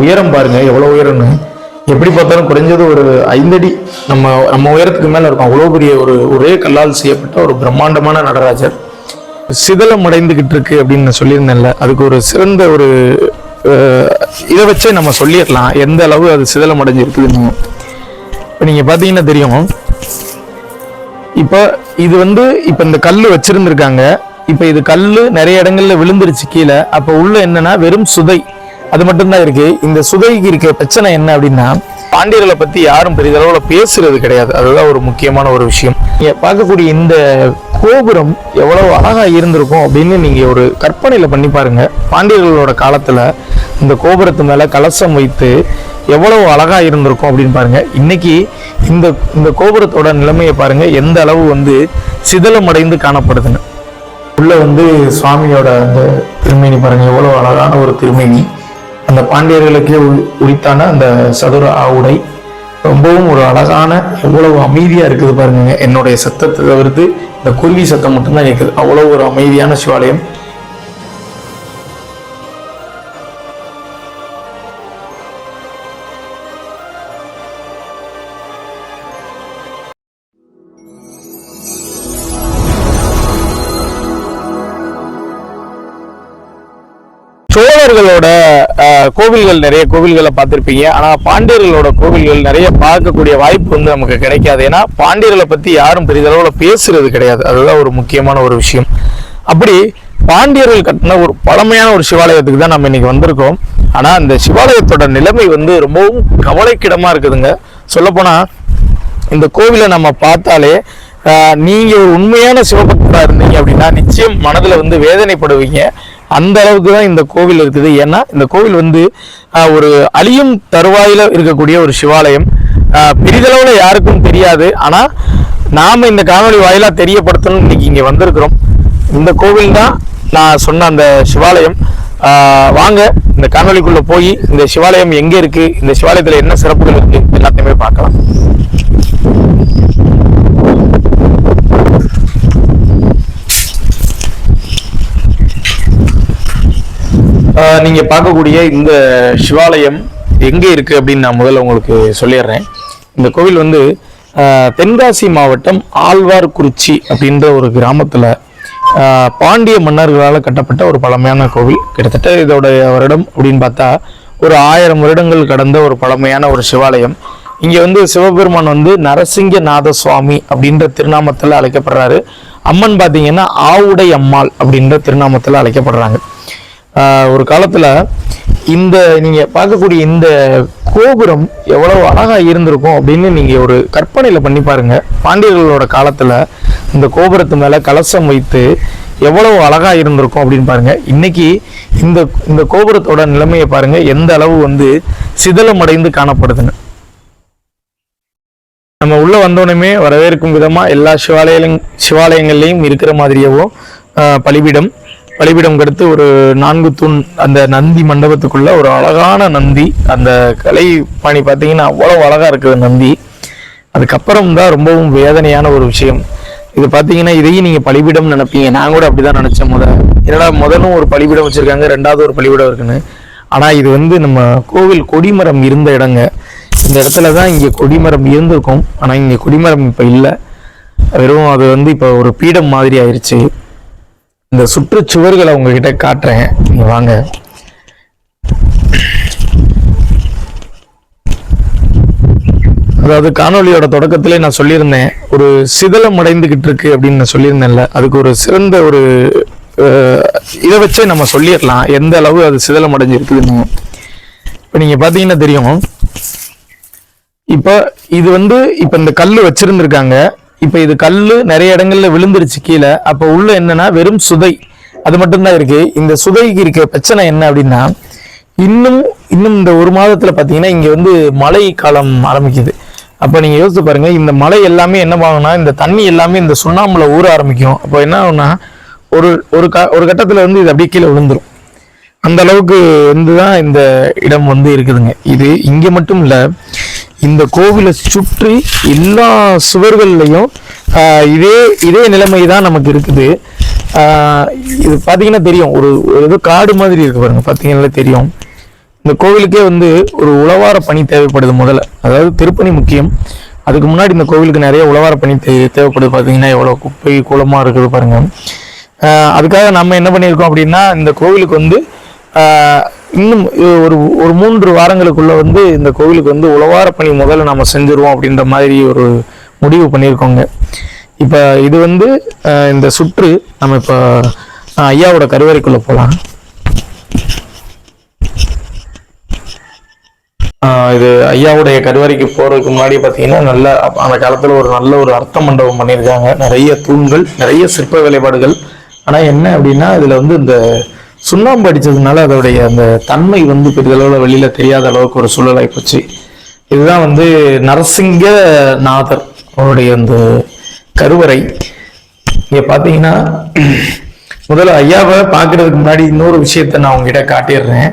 உயரம் பாருங்க எவ்வளவு உயரம்னு. எப்படி பார்த்தாலும் குறைஞ்சது ஒரு ஐந்தடி. நம்ம நம்ம உயரத்துக்கு மேல இருக்கும். அவ்வளவு பெரிய ஒரு ஒரே கல்லால் செய்யப்பட்ட ஒரு பிரம்மாண்டமான நடராஜர். சிதலம் அடைந்துகிட்டு இருக்கு அப்படின்னு நான் சொல்லியிருந்தேன்ல. அதுக்கு ஒரு சிறந்த ஒரு இதை வச்சே நம்ம சொல்லிடலாம். எந்த அளவு அது சிதலம் அடைஞ்சிருக்குதுன்னு. இப்போ நீங்க பாத்தீங்கன்னா தெரியும். இப்போ இது வந்து இப்போ இந்த கல் வச்சிருந்திருக்காங்க. இப்போ இது கல் நிறைய இடங்கள்ல விழுந்துருச்சு கீழே. அப்போ உள்ள என்னன்னா வெறும் சுதை. அது மட்டும்தான் இருக்கு. இந்த சுதைக்கு இருக்க பிரச்சனை என்ன அப்படின்னா பாண்டியர்களை பத்தி யாரும் பெரிதளவுல பேசுறது கிடையாது. அதுதான் ஒரு முக்கியமான ஒரு விஷயம். நீங்க பார்க்கக்கூடிய இந்த கோபுரம் எவ்வளவு அழகா இருந்திருக்கும் அப்படின்னு நீங்க ஒரு கற்பனையில பண்ணி பாருங்க. பாண்டியர்களோட காலத்துல இந்த கோபுரத்து மேல கலசம் வைத்து எவ்வளவு அழகா இருந்திருக்கும் அப்படின்னு பாருங்க. இன்னைக்கு இந்த இந்த கோபுரத்தோட நிலைமையை பாருங்க. எந்த அளவு வந்து சிதலமடைந்து காணப்படுதுன்னு. உள்ள வந்து சுவாமியோட அந்த திருமேனி பாருங்க. எவ்வளவு அழகான ஒரு திருமேனி. அந்த பாண்டியர்களுக்கே உரித்தான அந்த சதுர ஆவுடை. ரொம்பவும் ஒரு அழகான எவ்வளவு அமைதியா இருக்குது பாருங்க என்னுடைய சத்தத்தை தவிர்த்து இந்த குருவி சத்தம் மட்டும்தான் கேட்குது அவ்வளோ ஒரு அமைதியான சிவாலயம். சோழர்களோட கோவில்கள் நிறைய கோவில்களை பார்த்துருப்பீங்க. ஆனால் பாண்டியர்களோட கோவில்கள் நிறைய பார்க்கக்கூடிய வாய்ப்பு வந்து நமக்கு கிடைக்காது. ஏன்னா பாண்டியர்களை பற்றி யாரும் பெரிதளவில் பேசுறது கிடையாது. அதுதான் ஒரு முக்கியமான ஒரு விஷயம். அப்படி பாண்டியர்கள் கட்டின ஒரு பழமையான ஒரு சிவாலயத்துக்கு தான் நம்ம இன்னைக்கு வந்திருக்கோம். ஆனால் அந்த சிவாலயத்தோட நிலைமை வந்து ரொம்பவும் கவலைக்கிடமாக இருக்குதுங்க. சொல்லப்போனால் இந்த கோவிலை நம்ம பார்த்தாலே நீங்கள் ஒரு உண்மையான சிவபக்தராக இருந்தீங்க அப்படின்னா நிச்சயம் மனதில் வந்து வேதனைப்படுவீங்க. அந்த அளவுக்கு தான் இந்த கோவில் இருக்குது. ஏன்னா இந்த கோவில் வந்து ஒரு அழியும் தருவாயில இருக்கக்கூடிய ஒரு சிவாலயம். பெரிதளவில் யாருக்கும் தெரியாது. ஆனால் நாம் இந்த காணொலி வாயிலாக தெரியப்படுத்தணும் இன்னைக்கு இங்கே வந்திருக்கிறோம். இந்த கோவில் தான் நான் சொன்ன அந்த சிவாலயம். வாங்க இந்த காணொலிக்குள்ளே போய் இந்த சிவாலயம் எங்கே இருக்குது இந்த சிவாலயத்தில் என்ன சிறப்புகள் இருக்குது எல்லாத்தையுமே பார்க்கலாம். நீங்க பார்க்கக்கூடிய இந்த சிவாலயம் எங்க இருக்கு அப்படின்னு நான் முதல்ல உங்களுக்கு சொல்லிடுறேன். இந்த கோவில் வந்து தென்காசி மாவட்டம் ஆழ்வார்குறிச்சி அப்படின்ற ஒரு கிராமத்துல பாண்டிய மன்னர்களால் கட்டப்பட்ட ஒரு பழமையான கோவில். கிட்டத்தட்ட இதோடைய வருடம் அப்படின்னு பார்த்தா ஒரு ஆயிரம் வருடங்கள் கடந்த ஒரு பழமையான ஒரு சிவாலயம். இங்கே வந்து சிவபெருமான் வந்து நரசிங்கநாத சுவாமி அப்படின்ற திருநாமத்தில் அழைக்கப்படுறாரு. அம்மன் பார்த்தீங்கன்னா ஆவுடை அம்மாள் அப்படின்ற திருநாமத்தில் அழைக்கப்படுறாங்க. ஒரு காலத்தில் இந்த நீங்கள் பார்க்கக்கூடிய இந்த கோபுரம் எவ்வளவு அழகாக இருந்திருக்கும் அப்படின்னு நீங்கள் ஒரு கற்பனையில் பண்ணி பாருங்கள் பாண்டியர்களோட காலத்தில் இந்த கோபுரத்து மேலே கலசம் வைத்து எவ்வளவு அழகாக இருந்திருக்கும் அப்படின்னு பாருங்கள் இன்றைக்கி இந்த இந்த கோபுரத்தோட நிலைமையை பாருங்கள் எந்த அளவு வந்து சிதலமடைந்து காணப்படுதுன்னு. நம்ம உள்ளே வந்தோடனே வரவேற்கும் விதமாக எல்லா சிவாலயங் சிவாலயங்கள்லையும் இருக்கிற மாதிரியவும் பலிபீடம் பலிபீடம் கடுத்து ஒரு நான்கு தூண் அந்த நந்தி மண்டபத்துக்குள்ள ஒரு அழகான நந்தி. அந்த கலை பாணி பார்த்தீங்கன்னா அவ்வளவு அழகா இருக்குது நந்தி. அதுக்கப்புறம் தான் ரொம்பவும் வேதனையான ஒரு விஷயம். இது பார்த்தீங்கன்னா இதையும் நீங்கள் பலிபீடம் நினைப்பீங்க. நான் கூட அப்படிதான் நினைச்சேன் முத. என்னடா முதலும் ஒரு பலிபீடம் வச்சிருக்காங்க ரெண்டாவது ஒரு பலிபீடம் இருக்குன்னு. ஆனால் இது வந்து நம்ம கோவில் கொடிமரம் இருந்த இடங்க. இந்த இடத்துல தான் இங்கே கொடிமரம் இருந்திருக்கும். ஆனால் இங்கே கொடிமரம் இப்போ இல்லை. வெறும் அது வந்து இப்போ ஒரு பீடம் மாதிரி ஆயிடுச்சு இந்த சுற்றுச்சுவர்களை உங்ககிட்ட காட்டுறேன். நீங்கள் வாங்க. அதாவது காணொளியோட தொடக்கத்திலே நான் சொல்லியிருந்தேன் ஒரு சிதலம் அடைந்துகிட்டு இருக்கு அப்படின்னு நான் சொல்லியிருந்தேன்ல அதுக்கு ஒரு சிறந்த ஒரு இதை வச்சே நம்ம சொல்லிடலாம் எந்த அளவு அது சிதலம் அடைஞ்சிருக்குதுன்னு. இப்போ நீங்க பாத்தீங்கன்னா தெரியும். இப்போ இது வந்து இப்போ இந்த கல் வச்சிருந்திருக்காங்க. இப்போ இது கல் நிறைய இடங்கள்ல விழுந்துருச்சு கீழே. அப்போ உள்ள என்னன்னா வெறும் சுதை. அது மட்டும்தான் இருக்கு. இந்த சுதைக்கு இருக்க பிரச்சனை என்ன அப்படின்னா இன்னும் இன்னும் இந்த ஒரு மாதத்துல பாத்தீங்கன்னா இங்க வந்து மழை காலம் ஆரம்பிக்குது. அப்போ நீங்க யோசிச்சு பாருங்க இந்த மழை எல்லாமே என்ன ஆகும்னா இந்த தண்ணி எல்லாமே இந்த சுண்ணாம்புல ஊற ஆரம்பிக்கும். அப்போ என்ன ஆகும்னா ஒரு ஒரு க ஒரு கட்டத்துல வந்து இது அப்படியே கீழே விழுந்துரும். அந்த அளவுக்கு வந்து தான் இந்த இடம் வந்து இருக்குதுங்க. இது இங்கே மட்டும் இல்லை இந்த கோவிலை சுற்றி எல்லா சுவர்கள்லையும் இதே இதே நிலைமை தான் நமக்கு இருக்குது. இது பார்த்தீங்கன்னா தெரியும். ஒரு ஒரு ஏதோ காடு மாதிரி இருக்கு பாருங்க. பார்த்தீங்கன்னா தெரியும். இந்த கோவிலுக்கே வந்து ஒரு உழவார பணி தேவைப்படுது முதல்ல. அதாவது திருப்பணி முக்கியம். அதுக்கு முன்னாடி இந்த கோவிலுக்கு நிறைய உழவார பணி தே- தேவைப்படுது. பார்த்தீங்கன்னா எவ்வளோ குப்பை கூலமாக இருக்குது பாருங்க. அதுக்காக நம்ம என்ன பண்ணியிருக்கோம் அப்படின்னா இந்த கோவிலுக்கு வந்து இன்னும் ஒரு ஒரு மூன்று வாரங்களுக்குள்ள வந்து இந்த கோவிலுக்கு வந்து உழவார பணி முதல்ல நம்ம செஞ்சுருவோம் அப்படின்ற மாதிரி ஒரு முடிவு பண்ணியிருக்கோங்க. இப்போ இது வந்து இந்த சுற்று நம்ம இப்போ ஐயாவோட கருவறைக்குள்ள போகலாம் இது ஐயாவுடைய கருவறைக்கு போகிறதுக்கு முன்னாடி பார்த்தீங்கன்னா நல்ல அந்த காலத்தில் ஒரு நல்ல ஒரு அர்த்த மண்டபம் பண்ணியிருக்காங்க. நிறைய தூண்கள் நிறைய சிற்ப வேலைப்பாடுகள் ஆனால் என்ன அப்படின்னா இதில் வந்து இந்த சுண்ணாம்பு அடித்ததுனால அதோடைய அந்த தன்மை வந்து பெரிதளவில் வெளியில் தெரியாத அளவுக்கு ஒரு சூழலாகி போச்சு. இதுதான் வந்து நரசிங்க நாதர் அவருடைய அந்த கருவறை. இங்கே பார்த்தீங்கன்னா முதல்ல ஐயாவை பார்க்கறதுக்கு முன்னாடி இன்னொரு விஷயத்த நான் உங்ககிட்ட காட்டிடுறேன்.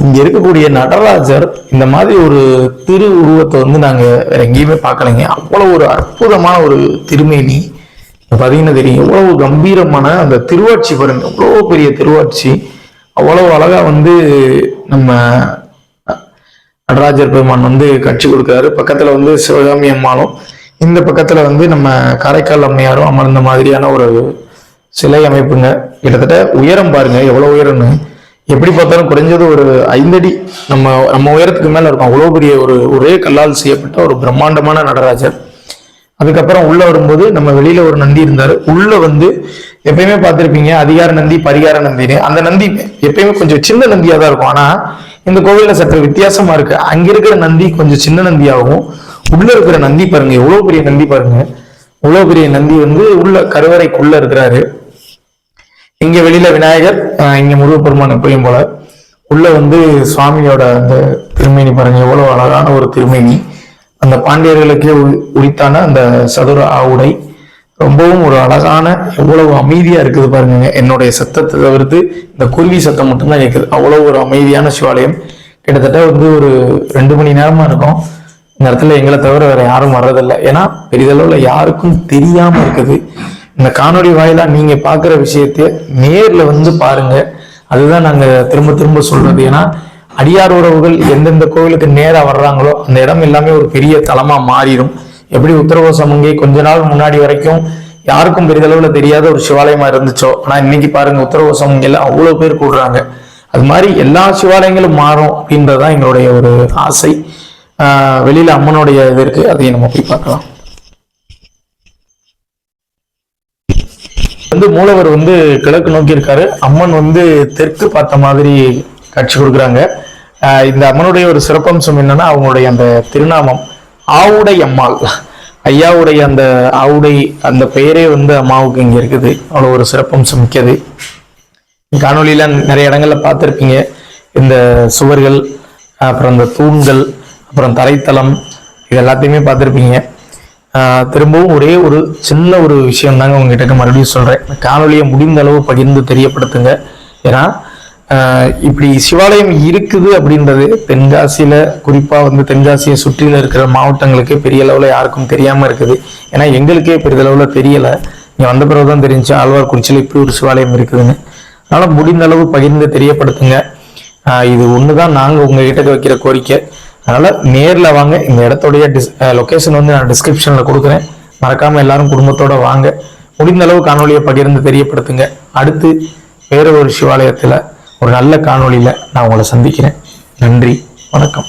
இங்க இருக்கக்கூடிய நடராஜர் இந்த மாதிரி ஒரு திரு உருவத்தை வந்து நாங்க வேற எங்கேயுமே பார்க்கலைங்க. அவ்வளவு ஒரு அற்புதமான ஒரு திருமேனி. பார்த்தீங்கன்னா தெரியும் எவ்வளவு கம்பீரமான அந்த திருவாட்சி பாருங்க. எவ்வளவு பெரிய திருவாட்சி. அவ்வளவு அழகா வந்து நம்ம நடராஜர் பெருமான் வந்து கட்சி கொடுக்குறாரு. பக்கத்துல வந்து சிவகாமி அம்மாளும் இந்த பக்கத்துல வந்து நம்ம காரைக்கால் அம்மையாரும் அமர்ந்த மாதிரியான ஒரு சிலை அமைப்புங்க. கிட்டத்தட்ட உயரம் பாருங்க எவ்வளவு உயரம்னு. எப்படி பார்த்தாலும் குறைஞ்சது ஒரு ஐந்தடி நம்ம நம்ம உயரத்துக்கு மேல இருக்கும். அவ்வளவு பெரிய ஒரு ஒரே கல்லால் செய்யப்பட்ட ஒரு பிரம்மாண்டமான நடராஜர். அதுக்கப்புறம் உள்ள வரும்போது நம்ம வெளியில ஒரு நந்தி இருந்தாரு. உள்ள வந்து எப்பயுமே பார்த்திருப்பீங்க அதிகார நந்தி பரிகார நந்தின்னு. அந்த நந்தி எப்பயுமே கொஞ்சம் சின்ன நந்தியா தான் இருக்கும். ஆனா இந்த கோவில்ல சற்று வித்தியாசமா இருக்கு. அங்க இருக்கிற நந்தி கொஞ்சம் சின்ன நந்தியாகவும் உள்ள இருக்கிற நந்தி பாருங்க எவ்வளவு பெரிய நந்தி பாருங்க. இவ்வளவு பெரிய நந்தி வந்து உள்ள கருவறைக்குள்ள இருக்கிறாரு. இங்க வெளியில விநாயகர் இங்க முருகப்பெருமான் எப்பயும் போல. உள்ள வந்து சுவாமியோட அந்த திருமேனி பாருங்க எவ்வளவு அழகான ஒரு திருமேனி. அந்த பாண்டியர்களுக்கே உரித்தான அந்த சதுர ஆவுடை. ரொம்பவும் ஒரு அழகான எவ்வளவு அமைதியா இருக்குது பாருங்க என்னுடைய சத்தத்தை தவிர்த்து இந்த குருவி சத்தம் மட்டும்தான் கேட்குது அவ்வளவு ஒரு அமைதியான சிவாலயம். கிட்டத்தட்ட வந்து ஒரு ரெண்டு மணி நேரமா இருக்கும். இந்த இடத்துல எங்களை தவிர வேற யாரும் வர்றதில்லை. ஏன்னா பெரிதளவுல யாருக்கும் தெரியாம இருக்குது. இந்த காணொலி வாயிலா நீங்க பாக்குற விஷயத்த நேர்ல வந்து பாருங்க. அதுதான் நாங்க திரும்ப திரும்ப சொல்றது. ஏன்னா அடியார் உறவுகள் எந்தெந்த கோவிலுக்கு நேராக வர்றாங்களோ அந்த இடம் எல்லாமே ஒரு பெரிய தளமாக மாறிடும். எப்படி உத்தரகோசமங்கை கொஞ்ச நாள் முன்னாடி வரைக்கும் யாருக்கும் பெரிதளவில் தெரியாத ஒரு சிவாலயமா இருந்துச்சோ? ஆனால் இன்னைக்கு பாருங்க உத்தரகோசமங்கையில அவ்வளோ பேர் கூடுறாங்க. அது மாதிரி எல்லா சிவாலயங்களும் மாறும் அப்படின்றதான் எங்களுடைய ஒரு ஆசை. ஆஹ் வெளியில அம்மனுடைய இது இருக்கு. அதையும் நம்ம போய் பார்க்கலாம். வந்து மூலவர் வந்து கிழக்கு நோக்கி இருக்காரு அம்மன் வந்து தெற்கு பார்த்த மாதிரி காட்சி கொடுக்குறாங்க. இந்த அம்மனுடைய ஒரு சிறப்பம்சம் என்னன்னா அவங்களுடைய அந்த திருநாமம் ஆவுடை அம்மாள். ஐயாவுடைய அந்த ஆவுடை அந்த பெயரே வந்து அம்மாவுக்கு இங்க இருக்குது. அவ்வளோ ஒரு சிறப்பம்சம் மிக்கது. காணொலியில நிறைய இடங்கள்ல பார்த்துருப்பீங்க. இந்த சுவர்கள் அப்புறம் இந்த தூண்கள் அப்புறம் தரைத்தளம் இது எல்லாத்தையுமே பார்த்துருப்பீங்க. திரும்பவும் ஒரே ஒரு சின்ன ஒரு விஷயம் தாங்க உங்ககிட்ட மறுபடியும் சொல்றேன். காணொலியை முடிந்த அளவு பகிர்ந்து தெரியப்படுத்துங்க. ஏன்னா இப்படி சிவாலயம் இருக்குது அப்படின்றது தென்காசியில குறிப்பா வந்து தென்காசியை சுற்றியில் இருக்கிற மாவட்டங்களுக்கு பெரிய அளவுல யாருக்கும் தெரியாம இருக்குது. ஏன்னா எங்களுக்கே பெரிதளவில் தெரியல. இங்க வந்த பிறகுதான் தெரிஞ்சு ஆழ்வார்குறிச்சியில் இப்படி ஒரு சிவாலயம் இருக்குதுன்னு. அதனால முடிந்த அளவு பகிர்ந்து தெரியப்படுத்துங்க. ஆஹ் இது ஒண்ணுதான் நாங்க உங்ககிட்ட வைக்கிற கோரிக்கை. அதனால நேர்ல வாங்க. இந்த இடத்துடைய டிஸ் லொக்கேஷன் வந்து நான் டிஸ்கிரிப்ஷன்ல கொடுக்குறேன். மறக்காம எல்லாரும் குடும்பத்தோட வாங்க. முடிந்த அளவு காணொலியை பகிர்ந்து தெரியப்படுத்துங்க. அடுத்து வேற ஒரு சிவாலயத்துல ஒரு நல்ல காணொளியில் நான் உங்களை சந்திக்கிறேன். நன்றி வணக்கம்.